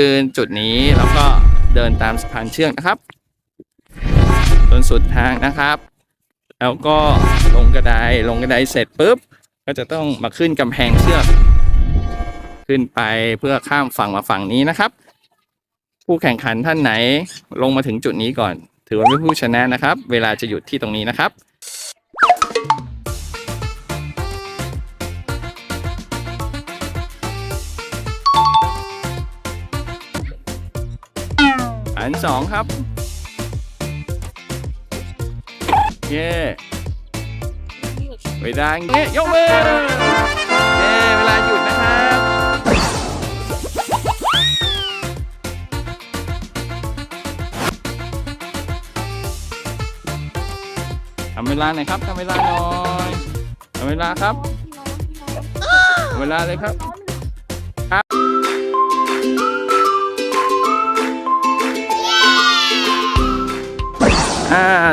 ยืนจุดนี้แล้วก็เดินตามสะพานเชือกนะครับจนสุดทางนะครับ แล้วก็ลงกระไดลงกระไดเสร็จปุ๊บ ก็จะต้องมาขึ้นกำแพงเชือก ขึ้นไปเพื่อข้ามฝั่งมาฝั่งนี้นะครับ ผู้แข่งขันท่านไหนลงมาถึงจุดนี้ก่อน ถือว่าเป็นผู้ชนะนะครับ เวลาจะหยุดที่ตรงนี้นะครับ นสองครับ เย้เวลาอย่างเงี้ยยกมือเย้เวลาหยุดนะครับ ทำเวลาหน่อยครับ ทำเวลาหน่อย ทำเวลาครับทำเวลาเลยครับ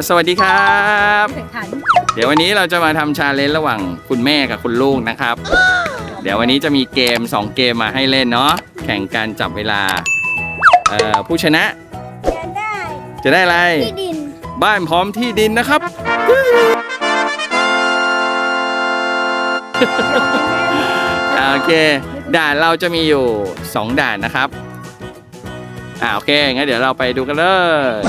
สวัสดีครับ แข่งขันเดี๋ยววันนี้เราจะมาทำชาเลนจ์ระหว่างคุณแม่กับคุณลูกนะครับ เดี๋ยววันนี้จะมีเกม 2 เกมมาให้เล่นเนาะแข่งการจับเวลาเอ่อผู้ชนะจะได้จะได้อะไร ที่ดินบ้านพร้อมที่ดินนะครับอ่าโอเค ด่านเราจะมีอยู่ 2 ด่านนะครับ อ่าโอเคงั้นเดี๋ยวเราไปดูกันเล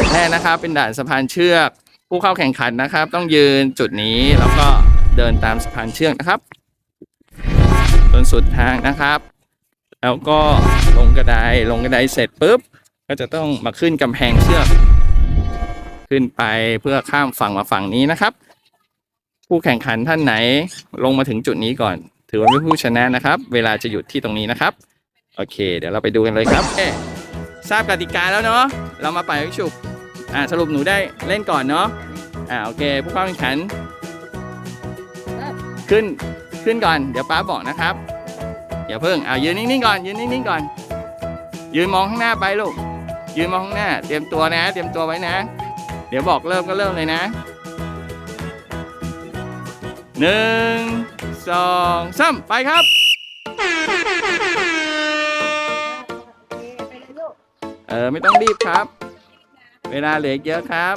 ยแรกนะครับ เป็นด่านสะพานเชือก ผู้เข้าแข่งขันนะครับ ต้องยืนจุดนี้แล้วก็เดินตามสะพานเชือกนะครับจนสุดทางนะครับ แล้วก็ลงกระไดลงกระไดเสร็จปุ๊บ ก็จะต้องมาขึ้นกำแพงเชือก ขึ้นไปเพื่อข้ามฝั่งมาฝั่งนี้นะครับ ผู้แข่งขันท่านไหนลงมาถึงจุดนี้ก่อน ถือว่าเป็นผู้ชนะนะครับ เวลาจะหยุดที่ตรงนี้นะครับ โอเค เดี๋ยวเราไปดูกันเลยครับ ทราบกติกาแล้วเนาะเรามาไปวิกฉุบอ่าสรุปหนูได้เล่นก่อนเนาะอ่าโอเคผู้เข้าแข่งขัน ขึ้นขึ้นก่อน เดี๋ยวป้าบอกนะครับอย่าเพิ่งอ่ายืนนิ่งๆก่อนยืนนิ่งๆก่อน ยืนมองข้างหน้าไปลูกยืนมองข้างหน้า เตรียมตัวนะ เตรียมตัวไว้นะ เดี๋ยวบอกเริ่มก็เริ่มเลยนะหนึ่งสองสามไปครับ เออไม่ต้องรีบครับ เวลาเหลือเยอะครับ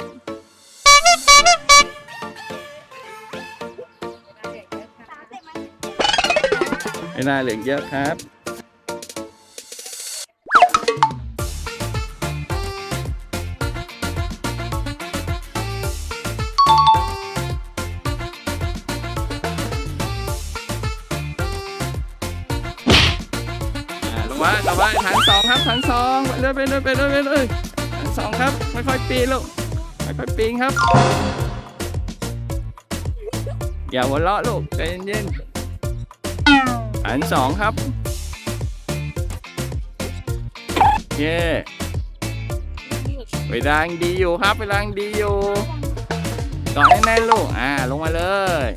เวลาเหลือเยอะครับ ฐานสองครับฐานสองไปเลยไปเลยไปเลยไปเลยฐานสองครับค่อยๆปีนลูกค่อยๆปีนครับ อย่าหัวเราะลูกใจเย็นๆฐานสองครับเย้เวลายังดีอยู่ครับเวลายังดีอยู่ต่อแน่นลูกอ่าลงมาเลย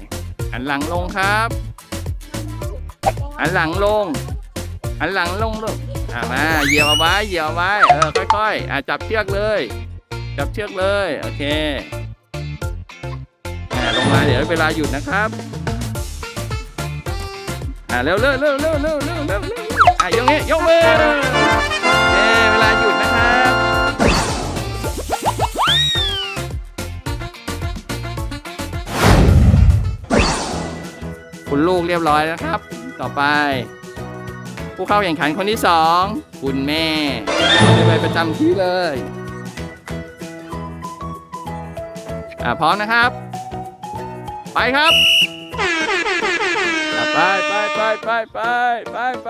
หันหลังลงครับหันหลังลงหันหลังลงลูก อามาเหยียบเอาไว้เหยียบเอาไว้เออค่อยๆอ่าจับเชือกเลย จับเชือกเลยโอเคอ่าลงมาเดี๋ยวเวลาหยุดนะครับอ่าเร็วเร็วเร็วเร็วเร็วเร็วเร็วอะยกนี้ยกมือเอเวลาหยุดนะครับคุณลูกเรียบร้อยนะครับ ต่อไป ผู้เข้าแข่งขันคนที่สองคุณแม่ไปประจำที่เลยอ่าพร้อมนะครับ ไปครับไปไปไปไปไปไปไป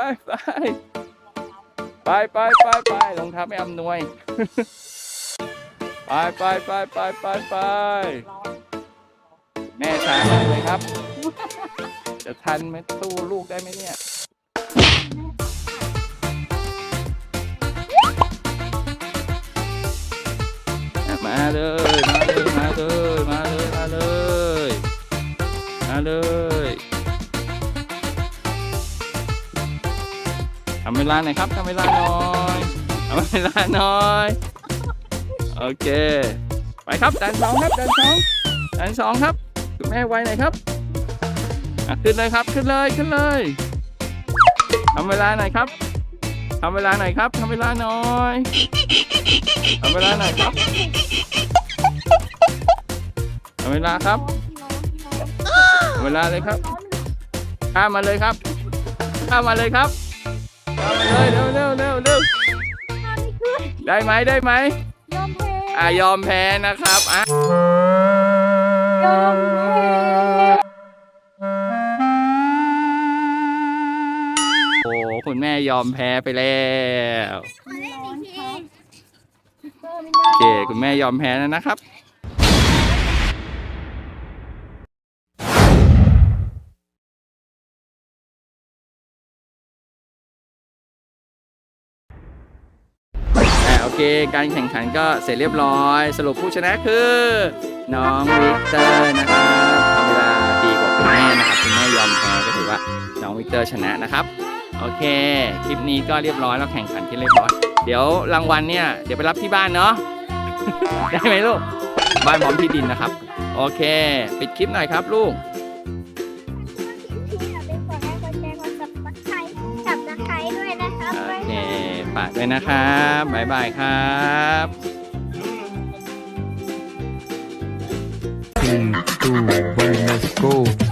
ไปไปไปไปไปรองเท้าไม่อำนวย ไปไปไปไปไปไปแม่ช้ามากเลยครับ จะทันไหมตู้ลูกได้ไหมเนี่ย เลยมาเลยมาเลยมาเลยมาเลยมาเลยทำเวลาหน่อยครับทำเวลาหน่อยทำเวลาหน่อยโอเค ไปครับดันสองครับดันสองดันสองครับคุณแม่ไวหน่อยครับขึ้นเลยครับขึ้นเลยขึ้นเลยทำเวลาหน่อยครับ ททำเวลาหน่อยครับทำเวลาหน่อยทำเวลาหน่อยครับทำเวลาครับทำเวลาเลยครับข้ามมาเลยครับข้ามมาเลยครับข้ามมาเลยเร็วเร็วเร็วเร็วได้ไหมได้ไหมยอมแพ้อะยอมแพ้นะครับอะยอมแพ้ คุณแม่ยอมแพ้ไปแล้วเพิ่มไม่โอได้เคคุณแม่ยอมแพ้แล้วนะครับโอเค การแข่งขันก็เสร็จเรียบร้อย สรุปผู้ชนะคือ น้องวิกเตอร์นะครับทำเวลาดีกว่าคุณแม่นะครับ คุณแม่ยอมแพ้ก็ถือว่า น้องวิกเตอร์ชนะนะครับ โอเค คลิปนี้ก็เรียบร้อยแล้วแข่งขันที่เรียบร้อย เดี๋ยวรางวัลเนี่ย เดี๋ยวไปรับที่บ้านเนาะ ได้ไหมลูก บ้านพร้อมที่ดินนะครับ โอเค ปิดคลิปหน่อยครับลูกอย่าลืมกดไลค์กดแชร์กด subscribe สับตะไคร้ด้วยนะครับโอเคฝากด้วยนะครับบ๊ายบายครับ Three, two, one, let's go.